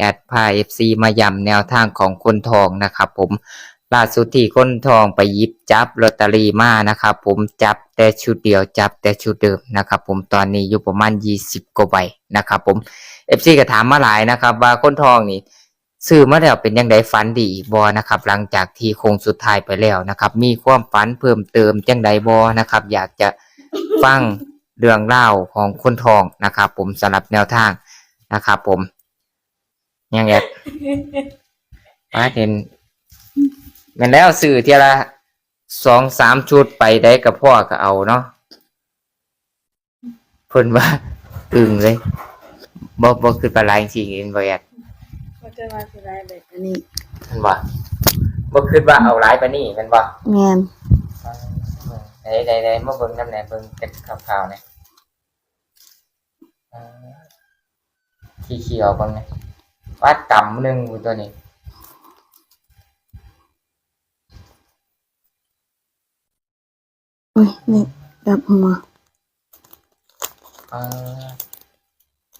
แอดพาเอฟซีมาย้ำแนวทางของคนทองนะครับผมล่าสุดที่คนทองไปยิบจับลอตเตอรี่มานะครับผมจับแต่ชุดเดียวจับแต่ชุดเดิมนะครับผมตอนนี้อยู่ประมาณ 20 กว่าใบนะครับผมเอฟซีก็ถามมาหลายนะครับ ว่าคนทองนี่ซื้อมาแล้วเป็นยังไงฝันดีบอนะครับ หลังจากที่โคงสุดท้ายไปแล้วนะครับ มีความฝันเพิ่มเติมจังใดบอนะครับ อยากจะฟังเรื่องเล่าของคนทองนะครับ ผมสำหรับแนวทางนะครับผม ยังไงมาเห็นแมันแล้วสื่อเทียละสองสามชุดไปได้กับพ่อก็เอาเนาะเพิ่นว่าตึงเลยบ่บ่คือปลาไหลจริงๆเห็นบ่แอดก็จะมาสิได้แบบอันนี้มันว่าบ่คิดว่าเอาหลายปานนี้แมันว่าแมนไหนไหนไหนมาเบิ่งนำแหน่เบิ่งเป็นข่าวๆหน่อยอ่าขี้เขียวเบิ่งหน่ อยวัดกำหนึงอยู่ตัวนี้อุ้ยนี่ดับหัวอ่า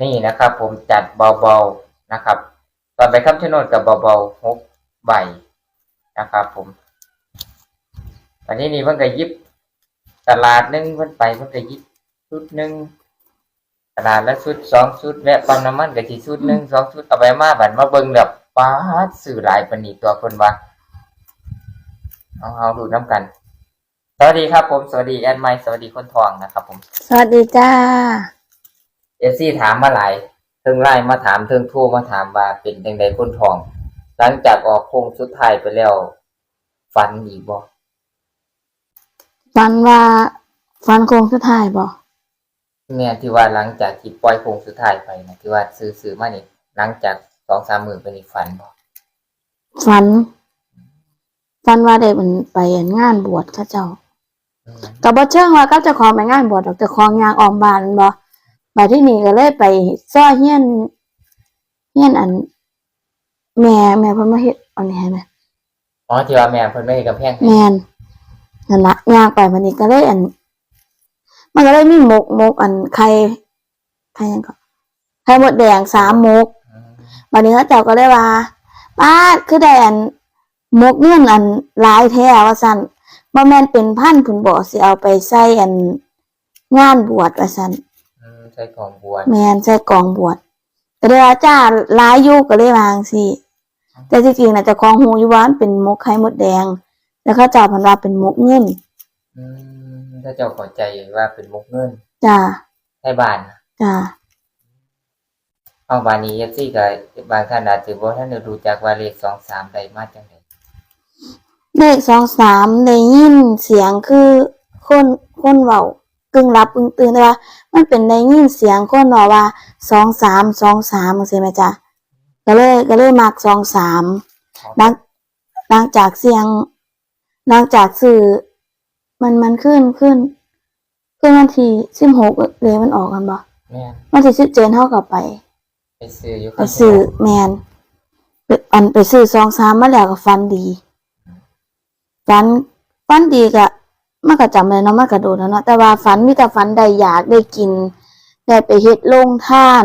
นี่นะครับ ผมจัดเบาๆนะครับ ตอนไปคำชะโนดกับเบาๆหกใบนะครับ ผมวันนี้นี่เพิ่นก็หยิบตลาดหนึงเพิ่นไปเพิ่นก็หยิบชุดหนึง ตลาดละชุดสองชุดแวะปั๊มน้ำมันก็สิชุดหนึงสองชุดเอาไปมาบัดมาเบิ่งแบบป๊าดซื้อหลายปานนี้ตัวเพิ่นว่าเอาเอาดูน้ำกัน สวัสดีครับผมสวัสดีแอดไมค์สวัสดีคนทองนะครับผมสวัสดีจ้า เอฟซีถามมาหลายเทิงไล่มาถามเทิงโทรมาถามว่าเป็นยังไงคนทอง หลังจากออกโค้งสุดท้ายไปแล้วฝันอีกบ่ฟันว่าฟันโคงสุดท้ายบ่ เนี่ยที่ว่าหลังจากที่ปล่อยโค้งสุดท้ายไปนะที่ว่าซื้อซื้อมานี่หลังจากสองสามหมื่นไปนี่ฝันบ่ฟันฟันว่าได้เป็นไปงานบวชเข้าเจ้าอืมก็บ่เชิงว่าก็เจะของไปงานบวชดอกแต่ของยางออมบานบ่ไปที่นี่ก็เลยไปซ้อเฮียนเฮียนอัน แม่แม่เพิ่นมาเฮ็ดอันนี้ให้แม่อ๋อที่ว่าแม่เพิ่นไม่ให้กำแพงให้แม่นนั่นละย่างไปวันนี้ก็เลยอัน มันก็เลยมีหมกหมกอันไข่ไข่หยังก็ไข่หมดแดงสามหมกอืมวันนี้เขาเจ้าก็เลยว่าป้าดคือได้อันหมกเงื่อนอันหลายแท้ว่าสั่นบ่แม่นเป็นพันผุนบ่สิเอาไปใส่อันงานบวชว่าสั่นอืมใช้ของบวชแม่นใส่กองบวชก็เลยว่าจ้าหลายอยู่ก็เลยวาจั่งสิแต่ที่จริงน่ะเจะของหูอยู่ว่ามันเป็นหมกไข่มดแดง แล้วเขาเจ้าเพันว่าเป็นหมกเงินอืม ถ้าเจ้าเข้าใจว่าเป็นมุกเงินจ้าให้บ้านนะจ้าเอาบานนี้เอฟซีก็บางท่านอาจจะบ่ท่านได้รู้จักว่าเลขสองสามใดมาจังไดเลขสองสามได้ยินเสียงคือคนคนเว้ากึ่งรับกึ่งตื่นแต่ว่า มันเป็นได้ยินเสียงคนเว้าว่าสองสามสองสามจังซี่แม่จ้ะก็เลยก็เลยมักสองสามหลังหลังจากเสียงหลังจากสื่อ มันมันขึ้นขึ้น ขึ้นวันที่สิบหกเลยมันออกกันบ่แม่นวันที่สิบเจ็ดเท่ากับไป ไปซื้ออยู่ไปซื้อแมนไปอันไปซื้อซองสามมาแล้วก็ฟันดีฟันฟันดีก็มันก็จำเลยเนาะมันก็โดนแล้วเนาะแต่ว่าฝันมีแต่ฝันได้อยากได้กิน ได้ไปเฮ็ดโรงทาน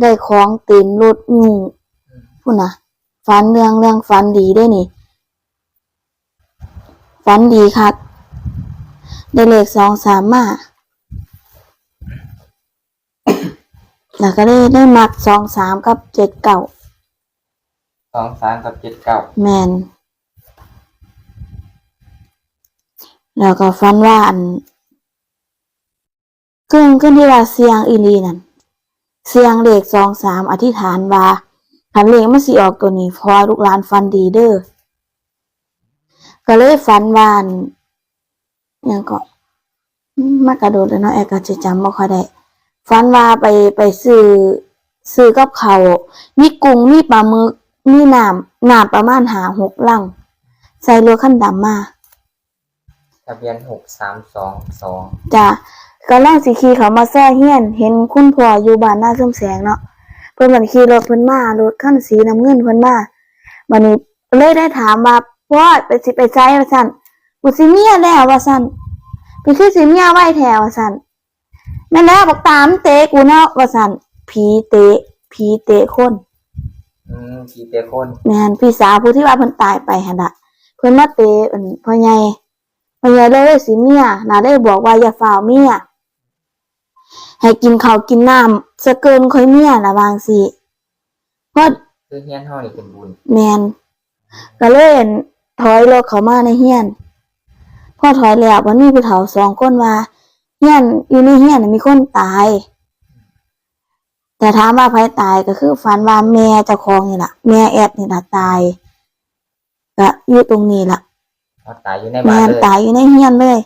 ได้ของเต็มรถอืมพูดนะฝันเรื่องเรื่องฝันดีได้นี่ฝันดีคัก ได้เลขสองสามมาแล้วก็ได้ได้มักสองสามกับเจ็ดเก่าสองสามกับเจ็ดเก้าแมนแล้วก็ฟันว่าอันขึ้นขึ้นที่ว่าเสียงอีหลีนั่นเสียงเลขสองสามอธิษฐานว่าหันเลขมันสิออกตัวนี้เพราะว่าลูกหลานฟันดีเด้อก็เลยฟันว่าอันห ยังก็อืมมากระโดดแล้วเนาะแอกก็จะจำบ่ค่อยได้ฟันว่าไปไปซื้อซื้อกับเขาวมีกุ้งมีปลาหมึกมีน้ำน้ำประมาณหาหกลังใส่รถขั้นดำมาทะเบียนหกสามสองสองจ้ะก็ล่างสีขี่เขามาแซ่เฮียน เห็นคุณพ่ออยู่บ้านหน้าเครื่องแสงเนาะเพิ่นมันขี่รถเพิ่นมารถขั้นสีน้ำเงินเพิ่นมาวันนี้เลยได้ถามว่าพ่อไปสิไปใช้ว่าซั่น กูสิเมียแล้วว่าซั่นไปคือสิเมียไว้แถวว่าซั่นแม่นแล้วบอกตามเตะกูเนาะว่าซั่นผีเตะผีเตะคนอืมขี่เตะคนแม่นพี่สาวผู้ที่ว่าเพิ่นตายไปหั่นน่ะเพิ่นมาเตะอันพ่อใหญ่พ่อใหญ่เลยสิเมียน่ะได้บอกว่าอย่าฝ่าวเมียให้กินข้าวกินน้ำซะเกินค่อยเมียน่ะบางสิเพราะคือเฮียนเฮานี่เป็นบุญแมนก็เลยอั่นถอยรถเขามาในเฮียน พอถอยแล้วมันมีผู้เฒ่าสองคนว่าเฮียนอยู่ในเฮียนน่ะมีคนตาย แต่ถามว่าใครตายก็คือฝันว่าแม่เจ้าของนี่ล่ะแม่แอดนี่ล่ะตายก็อยู่ตรงนี้ล่ะเขาตายอยู่ในแมบ้านนเลยตายอยู่ในเฮียนเลย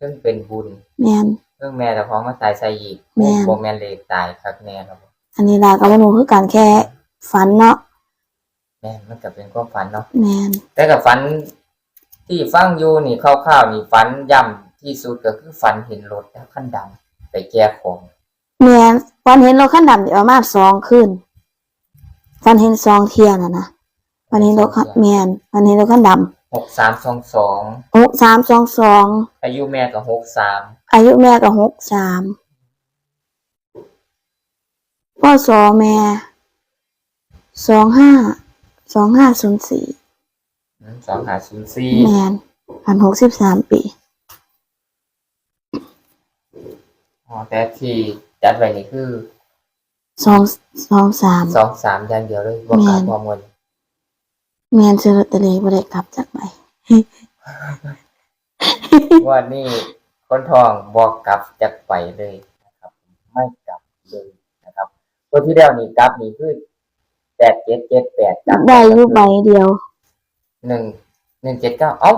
ซึ่งเป็นบุญแมน ซึ่งแม่เจ้าของมาตายใส่อีกแม่บ่แม่นเลยตายคักแน่ครับผมอันนี้ล่ะก็บ่รู้คือการแค่ฝันเนาะแม่นมันก็เป็นความฝันเนาะ แมนแต่กับฝัน ที่ฟังอยู่นี่คร่าวๆนี่ฝันย่ำที่สุดก็คือฝันเห็นรถคันดำไปแก้ของแมนฝันเห็นรถคันดำเดี๋ยวประมาณสองคืนฝันเห็นสองเที่ยน่ะนะวันนี้รถคันแมนวันนี้รถคันดหกสามสองสองำหกสามสองสองอายุแม่ก็หกสามอายุแม่ก็หกสามพ่อสอแม่สองห้าสองห้าศูนย์สี่ สองหาศูนย์สี่แมนพันหกสิบสามปี อ๋อแต่ที่จัดไว้นี่คือสองสองสาม สองสามอย่างเดียวเลยบ่กลับแม่นพร้อมกันแมนซื้อลอตเตอรี่บ่ได้กลับจากไหนว่านี่คนทองบอกกลับจักไปเลยนะครับ ไม่กลับเลยนะครับตัวที่แล้วนี่กลับนี่คือแปดเจ็ดเจ็ดแปดกลับได้อยู่ใบเดียว หนึ่งหนึ่งเจ็ดเก้าเอ้า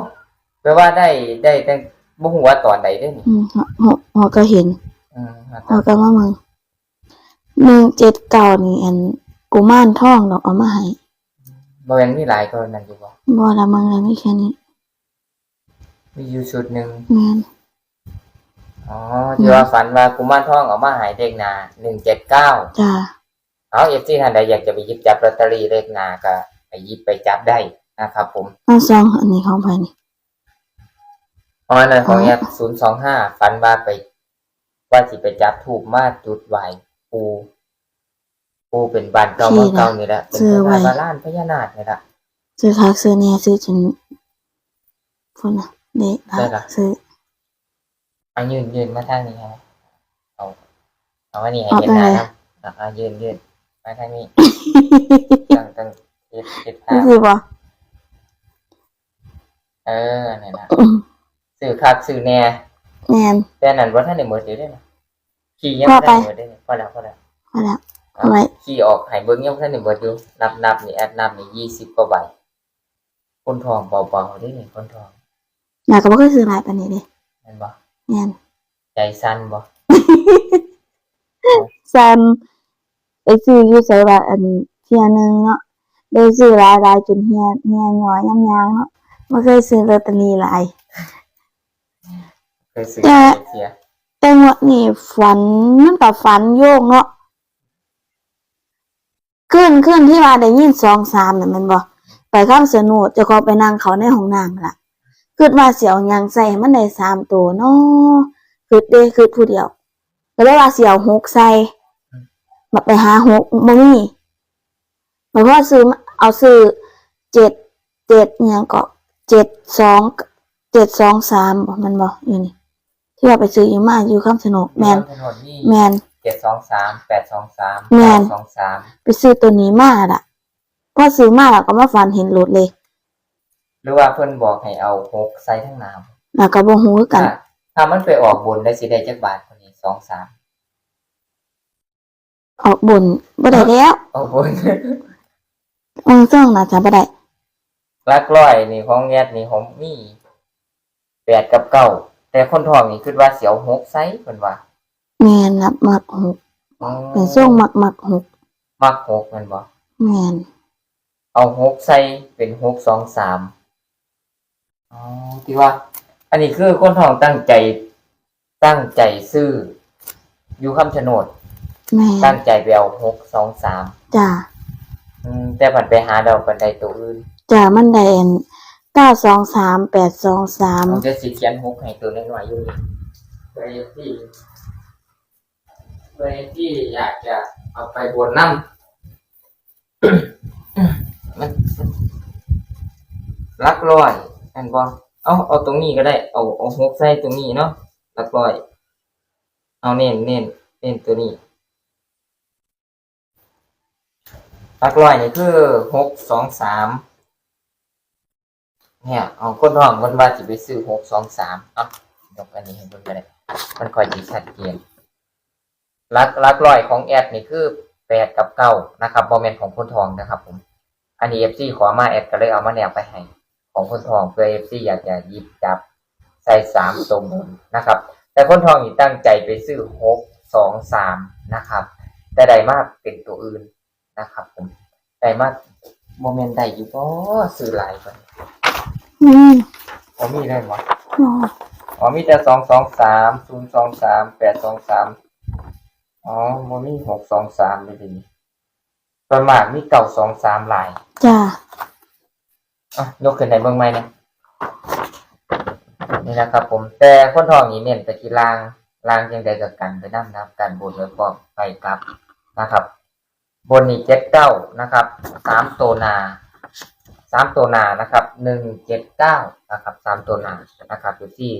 แปลว่าได้ได้ตั้งบ่หัวาตอนใดได้นี่อืมหหหอก็เห็นอืมหอก็ว่ามึงหนึ่งเจ็ดเก้านี่อันกุมารทองดอกเอามาให้บ่แม่นมีหลายกรณีอยู่บ่บ่ละมึงเลยไม่แค่นี้มีอยู่ชุดหนึ่งแมนอ๋อที่ว่าฝันว่ากุมารทองเออกมาใหายเด็กนาหนึ่งเจ็ดเก้าจ้า เอาเอฟซีท่านใดอยากจะไปหยิบจับลอตเตอรี่เลขหนาก็ไปหยิบไปจับได้ นะครับผมเอาซองอันนี้ของไปนี่เพราะฉะนั้นของแอปศูนย์สองห้าฝันว่าไป ว่าสิไปจับถูกมาจุดไหวปูปูเป็นบ้านเก่าเมืองเก่านี่แหละเป็นพญาบาลานพญานาคนี่แหละซื้อคักซื้อเนี่ยซื้อจนพุ่นน่ะเด็กได้ล่ะซื้อเอายืนยืนมาทางนี้ฮะเอาเอาอันนี้ให้เอาเห็นไปหน้าเลยครับอะเอายืนยืนมาทางนี้ตั้งตั้งคิดคิดภานี่พสิบ่ เออนี่นะสื่อคักสื่อแหน่แมนแต่นั่นว่าท่านได้หมดอยู่เด้นะขี่ยังพอบ่ไปได้หมดเด้นะพอแล้วพอแล้วพอแล้วเอาเอาไว้ขี่ออกใหายเบิ้งยังบ่ท่านได้หมดอยู่นับนับนี่แอดนับนี่ยี่สิบกว่าใบคนทองเบาๆได้นี่คนทองอยากก็บ่เคยซื้อหลายปานนี้เด้แม่นบ่แม่นใจสั้นบ่ซันไปซื้ออยู่ไสว่าอันเที่ยหนึงเนาะได้ซื้อหลายหลายจนเฮียเฮียหย่อยยางๆเนาะ บ่เคยซื้อลอตเตอรี่หลาย เคยซื้อแต่ เสียแต่งวดนี้ฝันมันก็ฝันโยกเนาะขึ้นขึ้นที่ว่าได้ยินสองสามเนี่ยแมันบ่ไปข้ามสนุดเจะขอไปนั่งเขาในห้องน้ำล่ะคิดว่าเสียวยังใส่ให้มันได้สามตัวเนาะคิดเด้คิดผู้เดียวก็เลยว่าเสียวหกใส่มาไปหาหกบ่มีหมายความว่าซื้อมาเอาซื้อเจ็ดเจ็ดอิหยังก็ เจ็ดสองเจ็ดสองสามบ่มันบ่อยู่นี่ที่ว่าไปซื้ออยู่มาอยู่ข้ามสนุกแมนถนนนี่แมนเจ็ดสองสามแปดสองสามแม่นสองสามไปซื้อตัวนี้มาล่ะพอซื้อมาแล้วก็มาฝันเห็นรถเลย หรือว่าเพิ่นบอกให้เอาหกใส่ทั้งน้ำแล้วก็บ่ฮู้คือกันถ้าถ้ามันไปออกบนได้สิได้จักบาทคนนี้สองสามออกบนบ่ได้แล้วออกบนอือซ่องน่าจะบ่ได้ ลักร้อยนี่ของแงดนี่ของมีแปดกับเก้าแต่คนทองนี่คิดว่าเสียวหกไซส์เพิ่นว่าแม่นนับมักหกอ๋อเป็นซ่องมักมักหกมักหกแมันบ่แม่นเอาหกไซส์เป็นหกสองสามอ๋อที่ว่า อันนี้คือคนทองตั้งใจ ตั้งใจซื้อ อยู่คำชะโนด แม่ตั้นงใจไปเอาหกสองสามจ้า อืมแต่ผันไปหาดอกบันไดตัวอื่น จ้ามันได้เอัน923 823ผมจะสิเขียนหกให้ตัวน้อยๆอยู่นี่เพื่อที่เพื่อที่อยากจะเอาไปบนน้ำหลักร้อยอันบ่เอาเอาตรงนี้ก็ได้ เอาเอาหกใส่ตรงนี้เนาะหลักร้อย เอาเน้นเน้นเน้นตัวนี้หลักร้อยนี่คือหกสองสาม เนี่ยเอาคนท้องมันว่าจะไปซื้อหกสองสามเอะยกอันนี้ให้เบิ่งก็ได้มันค่อยจะชัดเจนลักลักร้อยของแอดนี่คือแปดกับเก้านะครับบอมเมนของคนทองนะครับ ผม อันนี้เอฟซีขอมาแอดก็เลยเอามาแนวไปให้ของคนทองเพื่อเอฟซีอยากจะหยิบจับใส่สามตรงนะครับ แต่คนทองนี่ตั้งใจไปซื้อหกสองสามนะครับ แต่ใดมากเป็นตัวอื่นนะครับ ผมใดมากโมเมนต์ใดอยู่ก็ซื้อหลายไปอื มพอมีได้ไหมอ๋ออ๋อมีแต่สองสองสามศูนย์สองสามแปดสองสามอ๋อโมมีหกสองสามเลยทีนี้ประมาณมีเก่าสองสามหลายจ้าอะยกขึ้นในเบื้องไม้เนี่ยนี่นะครับ ผมแต่คนทองนี้เน้นไปที่ล่างล่างยังใดกับกันไปนั่นนะครับการบนแล้วก็ไปกลับนะครับ บนนี่เจ็ดเก้านะครับสามตัวหนา สามตัวหนานะครับหนึ่งเจ็ดเก้านะครับสามตัวหนานะครับอยู่ที่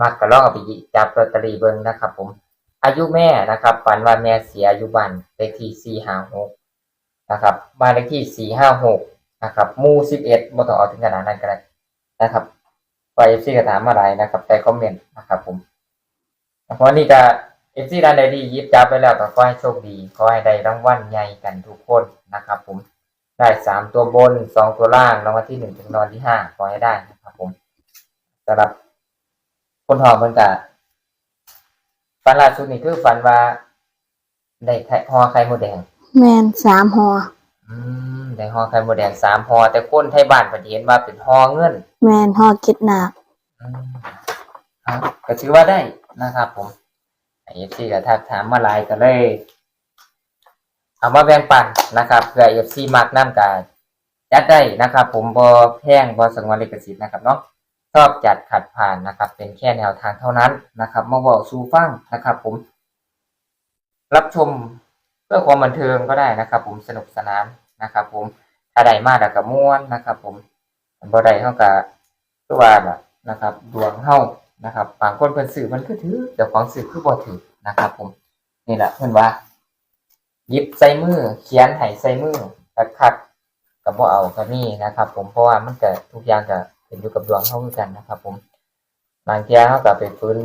มากกระลอกไปยิจับลอตเตอรี่เบิ้งนะครับ ผม อายุแม่นะครับฝันว่าแม่เสียอายุบันเลขที่สี่ห้าหกนะครับบ้านเลขที่สี่ห้าหกนะครับมูสิบเอ็ดบ่ต้องเอาถึงขนาดนั้นก็ได้นะครับไฟเอฟซีก็ถามมาหลายนะครับ แต่คอมเมนต์นะครับ ผมเพราะนี่ก็เอฟซีด้านใดดียิบจับไปแล้วก็ขอให้โชคดีขอให้ได้รางวัลใหญ่กันทุกคนนะครับ ผม ได้สามตัวบนสองตัวล่างรางวัลที่หนึ่งถึงรางวัลที่ห้าขอให้ได้นะครับผมสำหรับคนทองมันก็ฝันล่าสุดนี่คือฝันว่าได้ไข่ห่อไข่มดแดง แมนสามหออืมได้ห่อไข่มดแดงสามห่อแต่คนไทยบ้านปฏิเห็นว่าเป็นห่อเงินแมนหอเก็ดหนักอืมครับก็ถือว่าได้นะครับผมไอ้ซีก็ทักถามมาหลายก็เลย เอามาแบ่งปันนะครับเพื่อเอฟซีมักน้ำกาจัดได้นะครับ ผมบอแพงบอสังวรลิขสิทธิ์นะครับเนาะชอบจัดขัดผ่านนะครับ เป็นแค่แนวทางเท่านั้นนะครับมาบอกสู่ฟังนะครับ ผม รับชมเพื่อความบันเทิงก็ได้นะครับ ผมสนุกสนานนะครับ ผมถ้าได้มากแล้วก็ม่วนนะครับ ผมบ่ได้เท่ากับตัวว่าล่ะนะครับ ดวงเฮานะครับบางคนเพิ่นสื่อมันคือถือแต่ของสื่อคือบ่ถือนะครับ ผมนี่แหละเพิ่นว่า ยิบใส่มือ เขียนให้ใส่มือคัดคัดๆกับบ่เอาก็มีนะครับ ผมเพราะว่ามันก็ทุกอย่างก็ขึ้นอยู่กับดวงเฮาคือกันนะครับ ผมบางเที่ยเฮาก็ไปฟื้น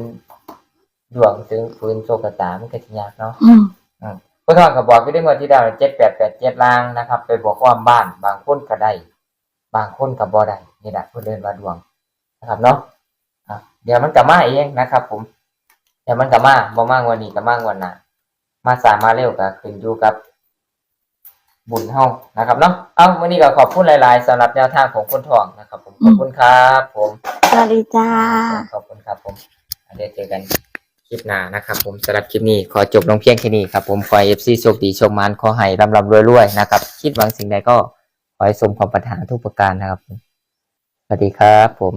ดวงถึงฟื้นโชคชะตามันก็สิยากเนาะอืมผู้ทอนก็บอกอยู่ได้เมื่อที่ดาวเจ็ดแปดแปดเจ็ดล่างนะครับ ไปบอกความบ้าน บางคนก็ได้บางคนก็บ่ได้นี่แหละเพื่อเดินมาดวงนะครับเนาะอะเดี๋ยวมันก็มาเองนะครับ ผมเดี๋ยวมันก็มาบ่มากวันนี้ก็มากวันหน้า มาสามมาเร็วก็ขึ้นอยู่กับบุญเฮานะครับเนาะเอ้าวันนี้ก็ขอบคุณหลาย ๆสำหรับแนวทางของคนทองนะครับผมขอบคุณครับผมสวัสดีจ้าขอบคุณครับผมเดี๋ยวเจอกันคลิปหน้านะครับผมสำหรับคลิปนี้ขอจบลงเพียงแค่นี้ครับผมขอเอฟซีโชคดีโชคมันขอให้ร่ำรำรวยๆนะครับ คิดหวังสิ่งใดก็ขอให้สมความปรารถนาทุกประการนะครับผมสวัสดีครับผม